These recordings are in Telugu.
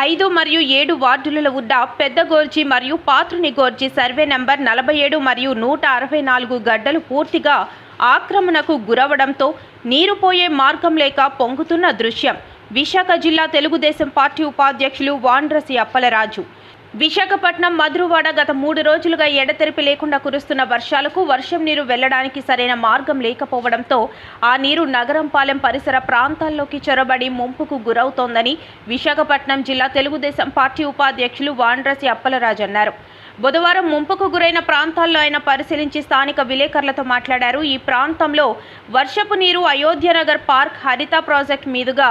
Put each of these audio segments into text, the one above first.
ఐదు మరియు ఏడు వార్డులలో ఉన్న పెద్ద గోర్జీ మరియు పాత్రుని గోర్జీ సర్వే నెంబర్ నలభై ఏడు మరియు నూట అరవై నాలుగు గడ్డలు పూర్తిగా ఆక్రమణకు గురవడంతో నీరు పోయే మార్గం లేక పొంగుతున్న దృశ్యం. విశాఖ జిల్లా తెలుగుదేశం పార్టీ ఉపాధ్యక్షులు వాండ్రసి అప్పలరాజు. విశాఖపట్నం మధురవాడ గత మూడు రోజులుగా ఎడతెరిపి లేకుండా కురుస్తున్న వర్షాలకు వర్షం నీరు వెళ్ళడానికి సరైన మార్గం లేకపోవడంతో ఆ నీరు నగరంపాలెం పరిసర ప్రాంతాల్లోకి చొరబడి ముంపుకు గురవుతోందని విశాఖపట్నం జిల్లా తెలుగుదేశం పార్టీ ఉపాధ్యక్షులు వాండ్రసి అప్పలరాజు అన్నారు. బుధవారం ముంపుకు గురైన ప్రాంతాల్లో ఆయన పరిశీలించి స్థానిక విలేకరులతో మాట్లాడారు. ఈ ప్రాంతంలో వర్షపు నీరు అయోధ్యనగర్ పార్క్ హరిత ప్రాజెక్ట్ మీదుగా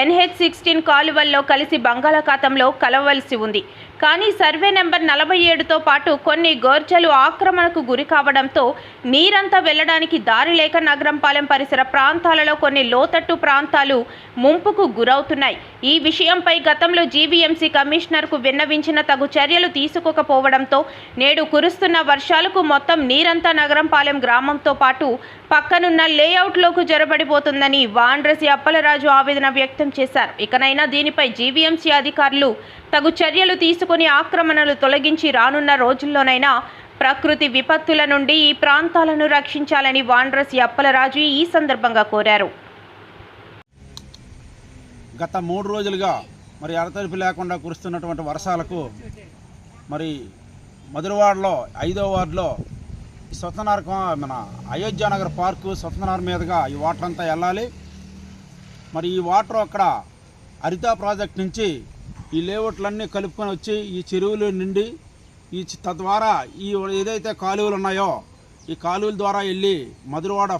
ఎన్హెచ్ సిక్స్టీన్ కాలువల్లో కలిసి బంగాళాఖాతంలో కలవలసి ఉంది. కానీ సర్వే నెంబర్ నలభై ఏడుతో పాటు కొన్ని గోర్జలు ఆక్రమణకు గురి కావడంతో నీరంతా వెళ్ళడానికి దారి లేక నగరంపాలెం పరిసర ప్రాంతాలలో కొన్ని లోతట్టు ప్రాంతాలు ముంపుకు గురవుతున్నాయి. ఈ విషయంపై గతంలో జీవీఎంసీ కమిషనర్కు విన్నవించిన తగు చర్యలు తీసుకోకపోవడంతో నేడు కురుస్తున్న వర్షాలకు మొత్తం నీరంతా నగరంపాలెం గ్రామంతో పాటు పక్కనున్న లేఅవుట్లోకి జొరబడిపోతుందని వాండ్రసి అప్పలరాజు ఆవేదన వ్యక్తం చేశారు. ఇకనైనా దీనిపై జీవీఎంసీ అధికారులు తగు చర్యలు తీసుకుని ఆక్రమణలు తొలగించి రానున్న రోజుల్లోనైనా ప్రకృతి విపత్తుల నుండి ఈ ప్రాంతాలను రక్షించాలని వాండ్రస్ అప్పలరాజు ఈ సందర్భంగా కోరారు. గత మూడు రోజులుగా మరి ఎడతెరిపి లేకుండా కురుస్తున్నటువంటి వర్షాలకు మరి మధురవాడలో ఐదో వార్డులో ఈ స్వతంత్ర మన అయోధ్యానగర్ పార్కు స్వతంత్ర మీదుగా ఈ వాటర్ అంతా వెళ్ళాలి. మరి ఈ వాటర్ అక్కడ హరిత ప్రాజెక్ట్ నుంచి ఈ లేఅవుట్లన్నీ కలుపుకొని వచ్చి ఈ చెరువులు నిండి ఈ తద్వారా ఈ ఏదైతే కాలువలు ఉన్నాయో ఈ కాలువల ద్వారా వెళ్ళి మధురవాడ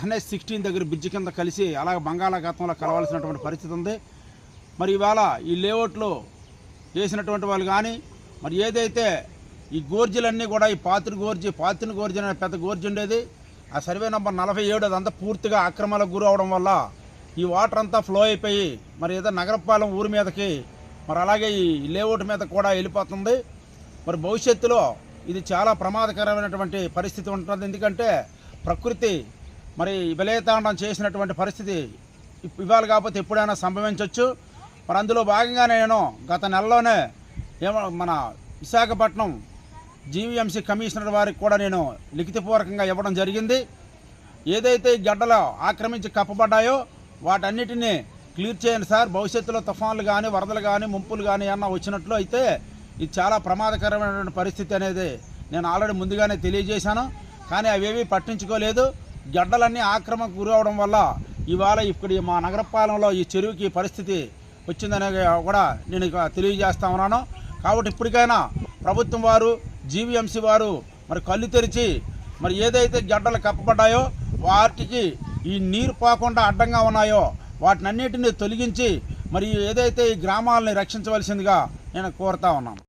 ఎన్ఎస్ సిక్స్టీన్ దగ్గర బ్రిడ్జ్ కింద కలిసి అలాగే బంగాళాఖాతంలో కలవాల్సినటువంటి పరిస్థితి ఉంది. మరి ఇవాళ ఈ లేఅవుట్లు వేసినటువంటి వాళ్ళు కానీ మరి ఏదైతే ఈ గోర్జీలన్నీ కూడా ఈ పాత్రి గోర్జీ పాత్రిని గోర్జీ అనే పెద్ద గోర్జీ ఉండేది ఆ సర్వే నెంబర్ నలభై ఏడు అదంతా పూర్తిగా ఆక్రమణకు గురవడం వల్ల ఈ వాటర్ అంతా ఫ్లో అయిపోయి మరి ఏదో నగరపాలెం ఊరి మీదకి మరి అలాగే ఈ లేఅవుట్ మీద కూడా వెళ్ళిపోతుంది. మరి భవిష్యత్తులో ఇది చాలా ప్రమాదకరమైనటువంటి పరిస్థితి ఉంటుంది. ఎందుకంటే ప్రకృతి మరి విలయతాండం చేసినటువంటి పరిస్థితి ఇవ్వాలి ఇవాళ కాకపోతే ఎప్పుడైనా సంభవించవచ్చు మరి అందులో భాగంగానే నేను గత నెలలోనే ఏమో మన విశాఖపట్నం జీవీఎంసీ కమిషనర్ వారికి కూడా నేను లిఖితపూర్వకంగా ఇవ్వడం జరిగింది. ఏదైతే ఈ గడ్డలు ఆక్రమించి కప్పబడ్డాయో వాటన్నిటిని క్లియర్ చేయండి సార్. భవిష్యత్తులో తుఫాన్లు కానీ వరదలు కానీ ముంపులు కానీ ఏమన్నా వచ్చినట్లు అయితే ఇది చాలా ప్రమాదకరమైనటువంటి పరిస్థితి అనేది నేను ఆల్రెడీ ముందుగానే తెలియజేశాను. కానీ అవేవి పట్టించుకోలేదు. గడ్డలన్నీ ఆక్రమణకు గురి వల్ల ఇవాళ ఇక్కడ మా నగరపాలెంలో ఈ చెరువుకి పరిస్థితి వచ్చిందనే కూడా నేను తెలియజేస్తా ఉన్నాను. కాబట్టి ఇప్పటికైనా ప్రభుత్వం వారు జీవీఎంసీ వారు మరి కళ్ళు తెరిచి మరి ఏదైతే గడ్డలు కప్పబడ్డాయో వాటికి ఈ నీరు పోకుండా అడ్డంగా ఉన్నాయో వాటినన్నిటిని తొలగించి మరి ఏదైతే ఈ గ్రామాలని రక్షించవలసిందిగా నేను కోరుతా ఉన్నాను.